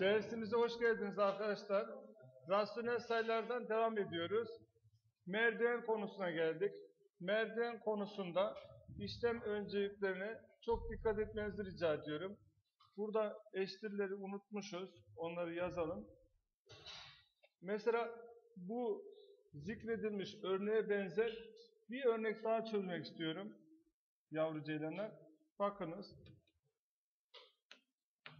Dersimize hoş geldiniz arkadaşlar. Rasyonel sayılardan devam ediyoruz. Merdiven konusuna geldik. Merdiven konusunda işlem önceliklerine çok dikkat etmenizi rica ediyorum. Burada eşitleri unutmuşuz. Onları yazalım. Mesela bu zikredilmiş örneğe benzer bir örnek daha çözmek istiyorum. Yavru ceylanlar. Bakınız.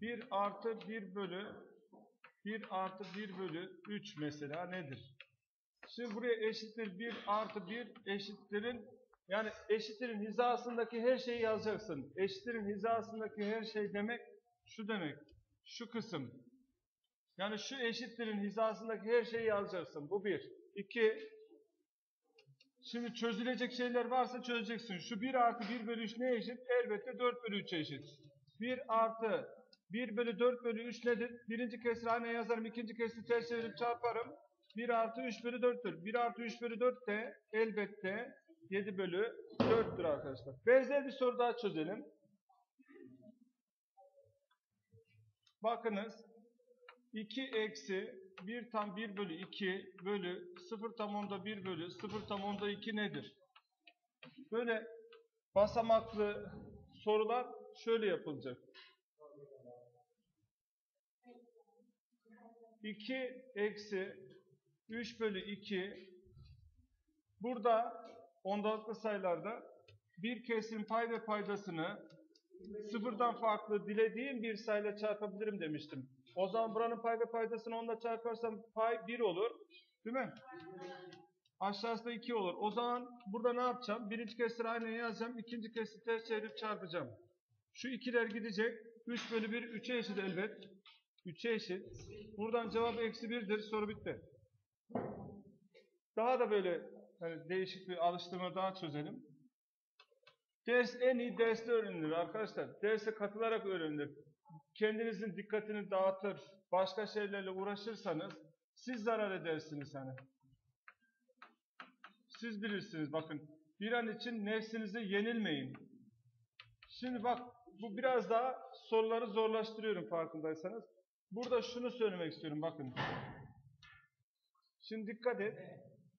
1 artı 1 bölü 1 artı 1 bölü 3 mesela nedir? Şimdi buraya eşittir 1 artı 1 eşittirin yani eşittirin hizasındaki her şeyi yazacaksın. Eşittirin hizasındaki her şey demek şu demek. Şu kısım. Yani şu eşittirin hizasındaki her şeyi yazacaksın. Bu bir. İki. Şimdi çözülecek şeyler varsa çözeceksin. Şu 1 artı 1 bölü 3 ne eşit? Elbette 4 bölü 3 eşit. 1 artı 1 bölü 4 bölü 3 nedir? Birinci kesri aynaya yazarım. ikinci kesri ters çevirip çarparım. 1 artı 3 bölü 4'tür. 1 artı 3 bölü 4 de elbette 7 bölü 4'tür arkadaşlar. Benzer bir soru daha çözelim. Bakınız. 2 eksi 1 tam 1 bölü 2 bölü 0 tam onda 1 bölü 0 tam onda 2 nedir? Böyle basamaklı sorular şöyle yapılacak. 2 eksi 3 bölü 2 burada ondalıklı sayılarda bir kesim pay ve paydasını sıfırdan farklı dilediğim bir sayıyla çarpabilirim demiştim. O zaman buranın pay ve paydasını onunla çarparsam pay 1 olur. Değil mi? Aşağısı da 2 olur. O zaman burada ne yapacağım? Birinci kesiri aynı yazacağım. ikinci kesiri ters çevirip çarpacağım. Şu ikiler gidecek. 3 bölü 1 3'e eşit elbet. 3'e eşit. Buradan cevap eksi 1'dir. Soru bitti. Daha da böyle hani değişik bir alıştırma daha çözelim. Ders en iyi derste öğrenilir arkadaşlar. Derse katılarak öğrenilir. Kendinizin dikkatini dağıtır, başka şeylerle uğraşırsanız siz zarar edersiniz hani. Siz bilirsiniz bakın. Bir an için nefsinize yenilmeyin. Şimdi bak bu biraz daha soruları zorlaştırıyorum farkındaysanız. Burada şunu söylemek istiyorum bakın. Şimdi dikkat et.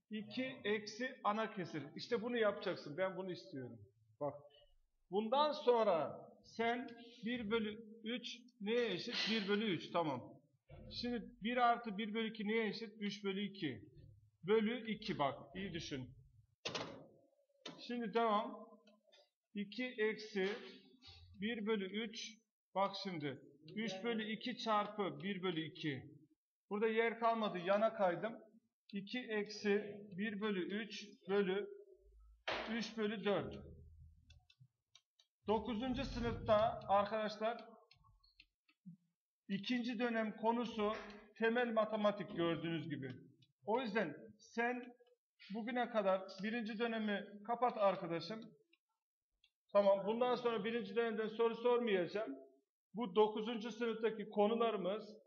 2 eksi ana kesir. İşte bunu yapacaksın. Ben bunu istiyorum. Bak. Bundan sonra sen 1 bölü 3 neye eşit? 1 bölü 3. Tamam. Şimdi 1 artı 1 bölü 2 neye eşit? 3 bölü 2. Bölü 2 bak. iyi düşün. Şimdi devam. 2 eksi 1 bölü 3. Bak şimdi. 3 bölü 2 çarpı 1 bölü 2. Burada yer kalmadı. Yana kaydım. 2 eksi 1 bölü 3 bölü 3 bölü 4. 9. sınıfta arkadaşlar ikinci dönem konusu temel matematik gördüğünüz gibi. O yüzden sen bugüne kadar birinci dönemi kapat arkadaşım. Tamam bundan sonra birinci dönemden soru sormayacağım. Bu 9. sınıftaki konularımız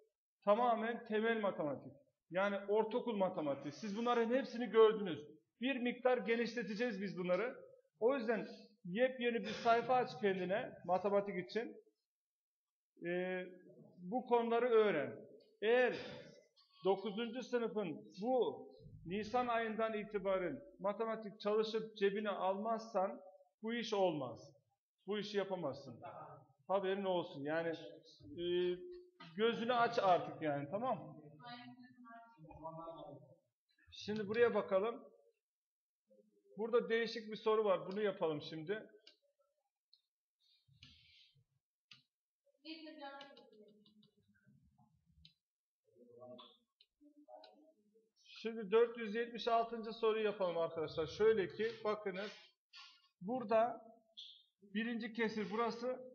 tamamen temel matematik. Yani ortaokul matematiği. Siz bunların hepsini gördünüz. Bir miktar genişleteceğiz biz bunları. O yüzden yepyeni bir sayfa aç kendine matematik için. Ee, bu konuları öğren. Eğer 9. sınıfın bu Nisan ayından itibaren matematik çalışıp cebine almazsan bu iş olmaz. Bu işi yapamazsın. Haberin olsun. Yani e, gözünü aç artık yani tamam mı? Şimdi buraya bakalım. Burada değişik bir soru var. Bunu yapalım şimdi. Şimdi 476. soruyu yapalım arkadaşlar. Şöyle ki bakınız. Burada birinci kesir burası.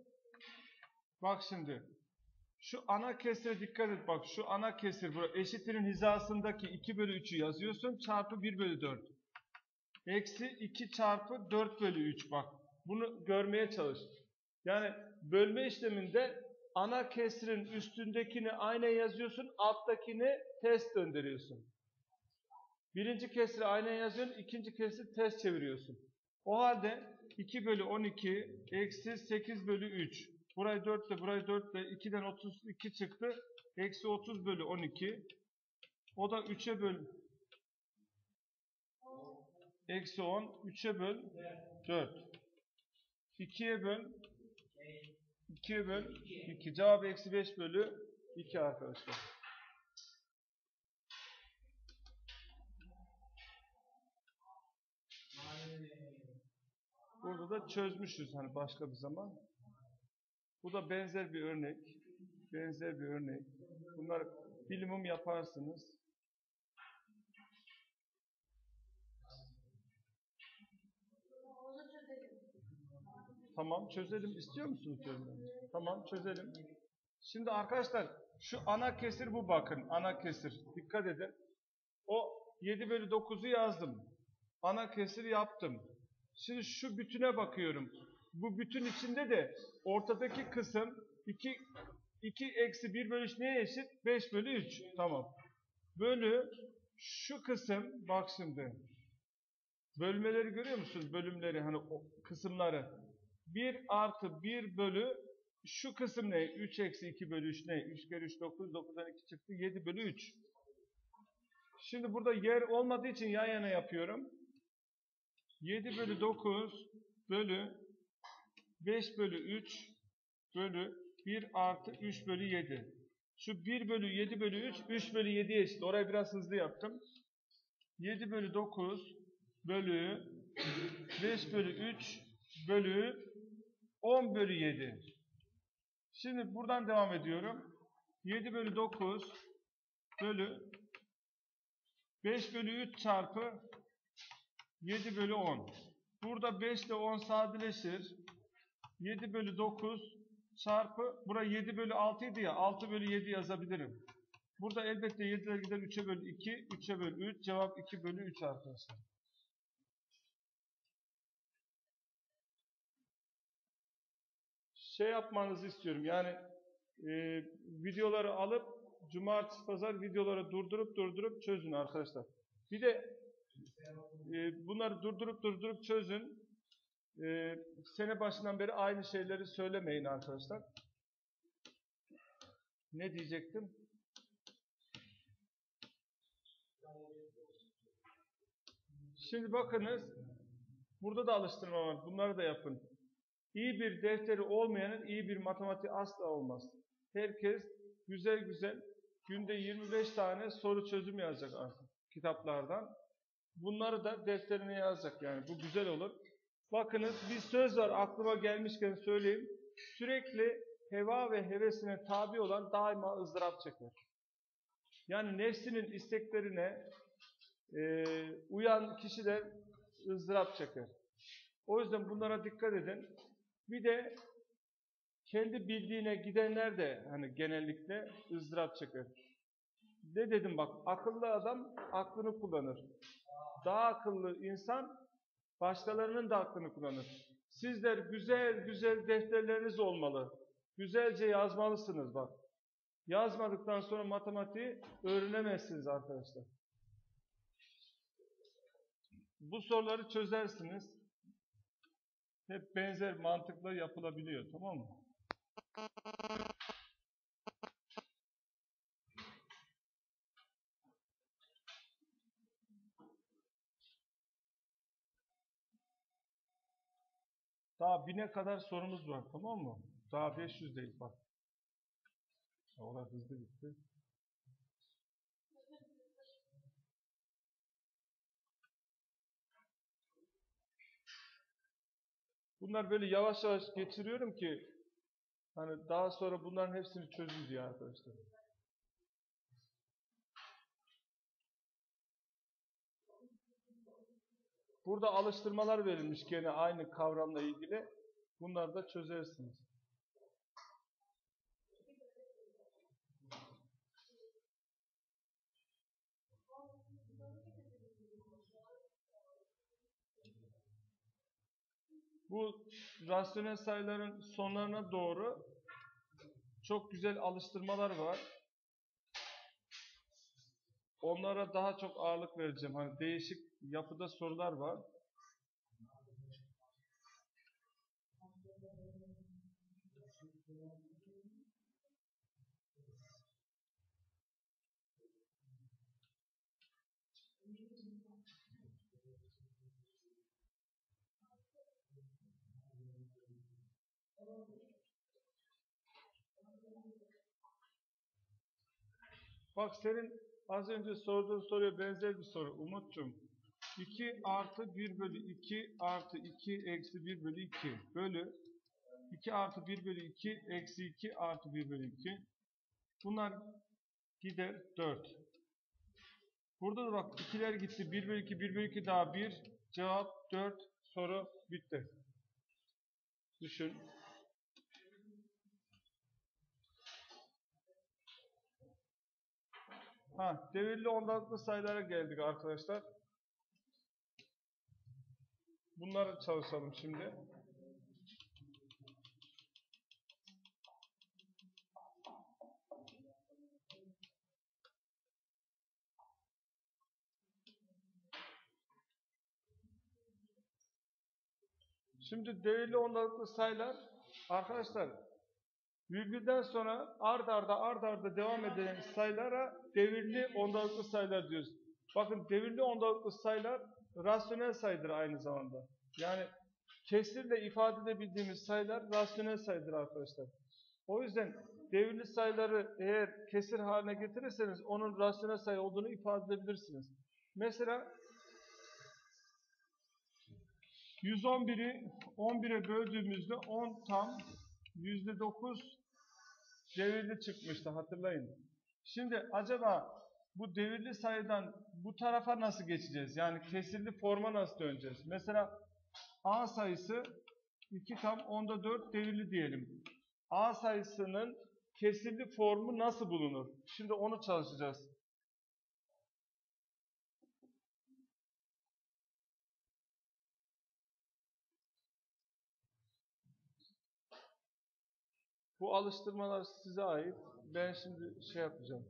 Bak şimdi. Şu ana kesire dikkat et bak. Şu ana kesir burada. Eşitlerin hizasındaki 2 bölü 3'ü yazıyorsun. Çarpı 1 bölü 4. Eksi 2 çarpı 4 bölü 3 bak. Bunu görmeye çalış. Yani bölme işleminde ana kesirin üstündekini aynı yazıyorsun. Alttakini ters döndürüyorsun. Birinci kesri aynen yazıyorsun. ikinci kesri ters çeviriyorsun. O halde 2 bölü 12 eksi 8 bölü 3. Burayı 4 ile burayı 4 ile 2'den 32 çıktı. Eksi 30 bölü 12. O da 3'e böl. Eksi 10. 3'e böl. 4. 2'ye böl. 2'ye böl. 2. Cevap eksi 5 bölü 2 arkadaşlar. Burada da çözmüşüz hani başka bir zaman. Bu da benzer bir örnek. Benzer bir örnek. Bunlar bilimum yaparsınız. Tamam çözelim. İstiyor musunuz çözmemi? Tamam çözelim. Şimdi arkadaşlar şu ana kesir bu bakın. Ana kesir. Dikkat edin. O 7 bölü 9'u yazdım. Ana kesir yaptım. Şimdi şu bütüne bakıyorum. Bu bütün içinde de ortadaki kısım 2 2 eksi 1 bölü 3 neye eşit? 5 bölü 3. Tamam. Bölü şu kısım bak şimdi. Bölmeleri görüyor musunuz? Bölümleri hani kısımları. 1 artı 1 bölü şu kısım ne? 3 eksi 2 bölü 3 ne? 3 kere 3 9. 9'dan 2 çıktı. 7 bölü 3. Şimdi burada yer olmadığı için yan yana yapıyorum. 7 bölü 9 bölü 5 bölü 3 bölü 1 artı 3 bölü 7. Şu 1 bölü 7 bölü 3, 3 bölü 7 eşit. Orayı biraz hızlı yaptım. 7 bölü 9 bölü 5 bölü 3 bölü 10 bölü 7. Şimdi buradan devam ediyorum. 7 bölü 9 bölü 5 bölü 3 çarpı 7 bölü 10. Burada 5 ile 10 sadeleşir. 7 bölü 9 çarpı, bura 7 bölü 6 idi ya, 6 bölü 7 yazabilirim. Burada elbette 7'ler gider 3'e bölü 2, 3'e bölü 3, cevap 2 bölü 3 arkadaşlar. Şey yapmanızı istiyorum, yani e, videoları alıp, cumartesi, pazar videoları durdurup durdurup çözün arkadaşlar. Bir de e, bunları durdurup durdurup çözün. E, sene başından beri aynı şeyleri söylemeyin arkadaşlar. Ne diyecektim? Şimdi bakınız. Burada da alıştırma var. Bunları da yapın. İyi bir defteri olmayanın iyi bir matematiği asla olmaz. Herkes güzel güzel günde 25 tane soru çözüm yazacak artık kitaplardan. Bunları da defterine yazacak yani. Bu güzel olur. Bakınız bir söz var aklıma gelmişken söyleyeyim. Sürekli heva ve hevesine tabi olan daima ızdırap çeker. Yani nefsinin isteklerine e, uyan kişiler ızdırap çeker. O yüzden bunlara dikkat edin. Bir de kendi bildiğine gidenler de hani genellikle ızdırap çeker. Ne dedim bak akıllı adam aklını kullanır. Daha akıllı insan başkalarının da aklını kullanır. Sizler güzel güzel defterleriniz olmalı. Güzelce yazmalısınız bak. Yazmadıktan sonra matematiği öğrenemezsiniz arkadaşlar. Bu soruları çözersiniz. Hep benzer mantıkla yapılabiliyor tamam mı? Daha bine kadar sorumuz var tamam mı? Daha 500 değil bak. Orada hızlı gitti. Bunlar böyle yavaş yavaş geçiriyorum ki hani daha sonra bunların hepsini çözün diye arkadaşlar. Burada alıştırmalar verilmiş gene aynı kavramla ilgili. Bunları da çözersiniz. Bu rasyonel sayıların sonlarına doğru çok güzel alıştırmalar var. Onlara daha çok ağırlık vereceğim. Hani değişik yapıda sorular var. Bak senin az önce sorduğun soruya benzer bir soru Umut'cum. 2 artı 1 bölü 2 artı 2 eksi 1 bölü 2 bölü 2 artı 1 bölü 2 eksi 2 artı 1 bölü 2. Bunlar gider 4. Burada da bak ikiler gitti. 1 bölü 2, 1 bölü 2 daha 1. Cevap 4. Soru bitti. Düşün. Ha, devirli ondalıklı sayılara geldik arkadaşlar. Bunları çalışalım şimdi. Şimdi devirli ondalıklı sayılar arkadaşlar virgülden sonra ard arda ard arda devam eden sayılara devirli ondalıklı sayılar diyoruz. Bakın devirli ondalıklı sayılar rasyonel sayıdır aynı zamanda. Yani kesirle ifade edebildiğimiz sayılar rasyonel sayıdır arkadaşlar. O yüzden devirli sayıları eğer kesir haline getirirseniz onun rasyonel sayı olduğunu ifade edebilirsiniz. Mesela 111'i 11'e böldüğümüzde 10 tam %9 devirli çıkmıştı hatırlayın. Şimdi acaba bu devirli sayıdan bu tarafa nasıl geçeceğiz? Yani kesirli forma nasıl döneceğiz? Mesela A sayısı 2 tam onda 4 devirli diyelim. A sayısının kesirli formu nasıl bulunur? Şimdi onu çalışacağız. Bu alıştırmalar size ait. Ben şimdi şey yapacağım.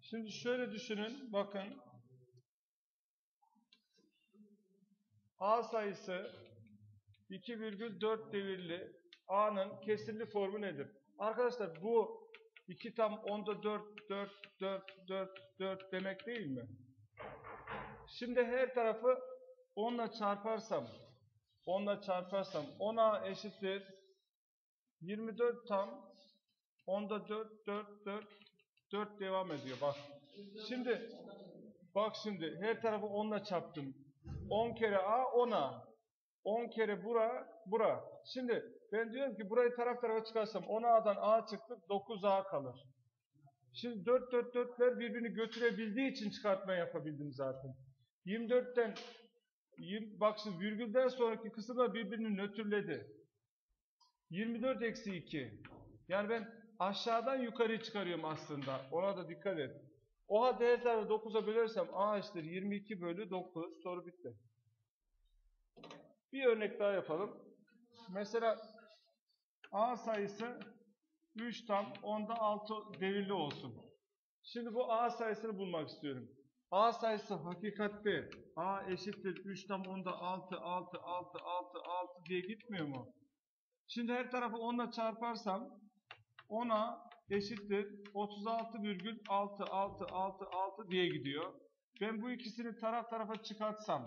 Şimdi şöyle düşünün, bakın. A sayısı 2,4 devirli A'nın kesirli formu nedir? Arkadaşlar bu 2 tam onda 4, 4, 4, 4, 4 demek değil mi? Şimdi her tarafı 10 ile çarparsam, 10 ile çarparsam 10A eşittir 24 tam onda 4, 4, 4, 4 devam ediyor bak. Şimdi bak şimdi her tarafı 10 ile çarptım. 10 kere A 10A. 10 kere bura bura. Şimdi ben diyorum ki burayı taraf tarafa çıkarsam 10A'dan A çıktı 9A kalır. Şimdi 4 4 4'ler birbirini götürebildiği için çıkartma yapabildim zaten. 24'ten 20, bak şimdi virgülden sonraki kısımlar birbirini nötrledi. 24 eksi 2. Yani ben aşağıdan yukarı çıkarıyorum aslında. Ona da dikkat et. O halde her tarafı 9'a bölersem A eşittir 22 bölü 9. Soru bitti. Bir örnek daha yapalım. Mesela A sayısı 3 tam onda 6 devirli olsun. Şimdi bu A sayısını bulmak istiyorum. A sayısı hakikatte A eşittir 3 tam onda 6 6 6 6 6 diye gitmiyor mu? Şimdi her tarafı 10 ile çarparsam 10'a eşittir 36,666 diye gidiyor. Ben bu ikisini taraf tarafa çıkartsam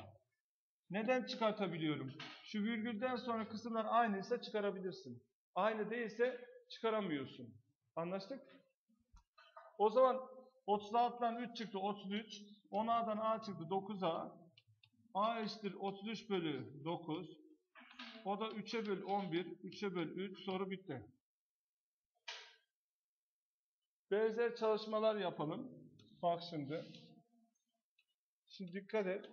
neden çıkartabiliyorum? Şu virgülden sonra kısımlar aynıysa çıkarabilirsin. Aynı değilse çıkaramıyorsun. Anlaştık? O zaman 36'dan 3 çıktı 33. 10A'dan A çıktı 9A. A eşittir 33 bölü 9. O da 3'e böl 11. 3'e böl 3. Soru bitti. Benzer çalışmalar yapalım. Bak şimdi. Şimdi dikkat et.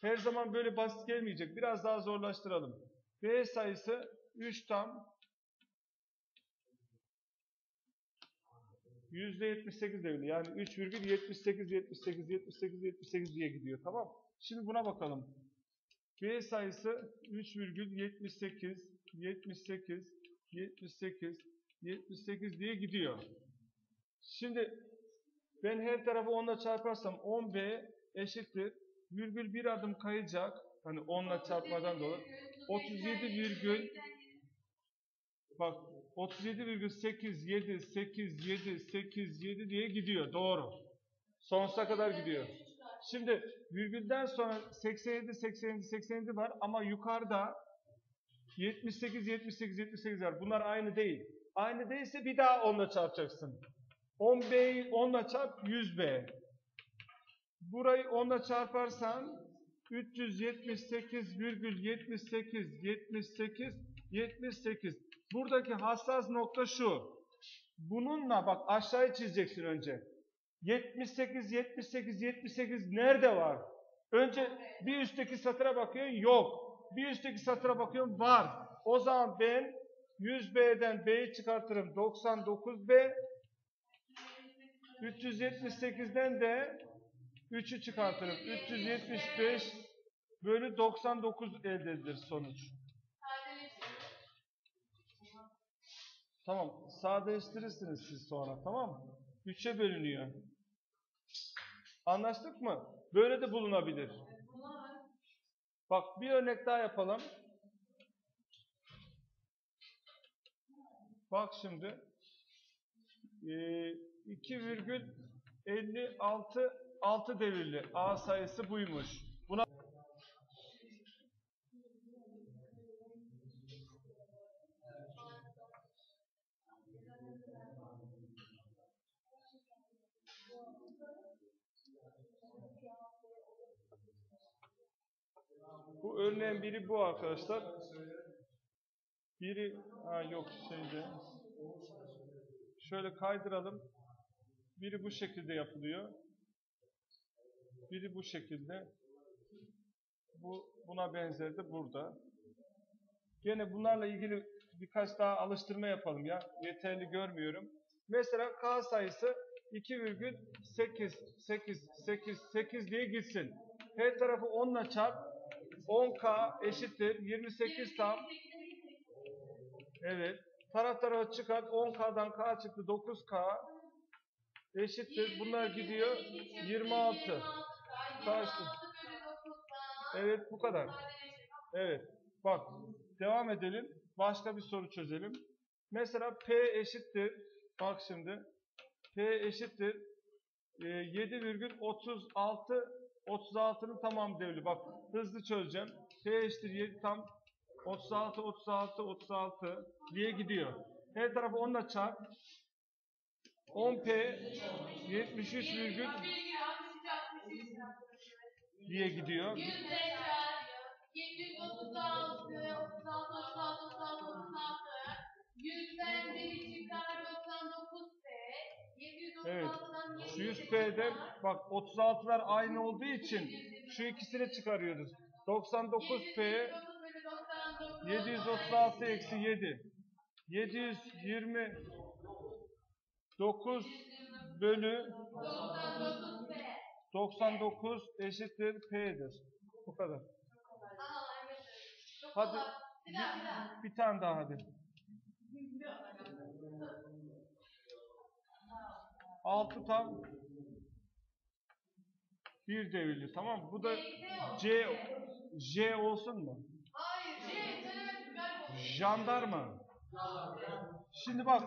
Her zaman böyle basit gelmeyecek. Biraz daha zorlaştıralım. B sayısı 3 tam %78 devri. Yani 3,78 78 78 78 diye gidiyor. Tamam. Şimdi buna bakalım. B sayısı 3,78 78 78 78 diye gidiyor. Şimdi ben her tarafı 10'la çarparsam 10B eşittir. Virgül bir adım kayacak. Hani 10 ile çarpmadan dolayı. 37 virgül bak 37,878787 diye gidiyor. Doğru. Sonsuza kadar gidiyor. Şimdi virgülden sonra 87 87 87 var ama yukarıda 78 78 78 var. Bunlar aynı değil. Aynı değilse bir daha 10'la çarpacaksın. 10B'yi 10'la çarp 100B. Burayı 10'la çarparsan 378,78 78 78. Buradaki hassas nokta şu. Bununla bak aşağıya çizeceksin önce. 78 78 78 nerede var? Önce bir üstteki satıra bakıyorsun yok. Bir üstteki satıra bakıyorum var. O zaman ben 100B'den B'yi çıkartırım 99B. 378'den de 3'ü çıkartırım. 375 bölü 99 elde edilir sonuç. Tamam. Sadeleştirirsiniz siz sonra. Tamam mı? 3'e bölünüyor. Anlaştık mı? Böyle de bulunabilir. Bak bir örnek daha yapalım. Bak şimdi. Ee, 2,56 6 devirli A sayısı buymuş. Buna bu örneğin biri bu arkadaşlar. Biri ha yok şeyde. Şöyle kaydıralım. Biri bu şekilde yapılıyor. Biri bu şekilde. Bu buna benzeri de burada. Gene bunlarla ilgili birkaç daha alıştırma yapalım ya. Yeterli görmüyorum. Mesela K sayısı 2,888 diye gitsin. Her tarafı 10 ile çarp. 10K eşittir 28 tam. Evet. Taraf tarafa çıkart. 10K'dan K çıktı 9K eşittir. Bunlar gidiyor. 26. Kaçtı? Evet bu kadar. Evet. Bak devam edelim. Başka bir soru çözelim. Mesela P eşittir. Bak şimdi. P eşittir. E, 7,36 36'nın tamam devri. Bak hızlı çözeceğim. P eşittir 7 tam 36 36 36 diye gidiyor. Her tarafı 10 ile çarp. 10P 73 virgül diye gidiyor. 736, 36, 36, 36, 36. Yüzden biri çıkar 99 P. Evet. 736'dan Şu 100P'de bak 36'lar aynı olduğu için şu ikisini çıkarıyoruz. 99P 736 eksi 7. 729 bölü 99 P. 99 eşittir P'dir. Bu kadar. Hadi. Bir bir tane daha hadi. 6 tam 1 devirli tamam mı? Bu da C J olsun mu? Hayır, şey, konuşayım. Jandarma. Şimdi bak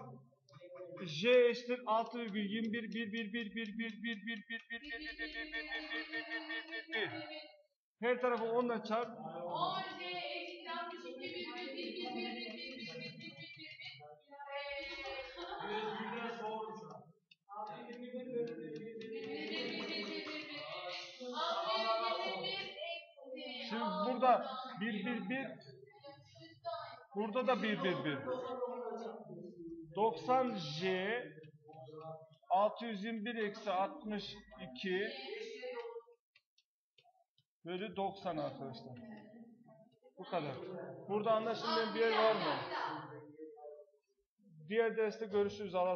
J eşittir 6 virgül 21 1 1 1 1 1 1 1 1 1 1 1 1 1 1 1 1 1 1 Her tarafı 10 ile çarp. 10 J eşittir 62 virgül 1 1 1 1 1 1 1 1 1 Şimdi burada 1 1 1 burada da 1 1 1. 90 J 621 eksi 62 bölü 90 arkadaşlar. Bu kadar. Burada anlaşılmayan bir yer var mı? Diğer derste görüşürüz. Allah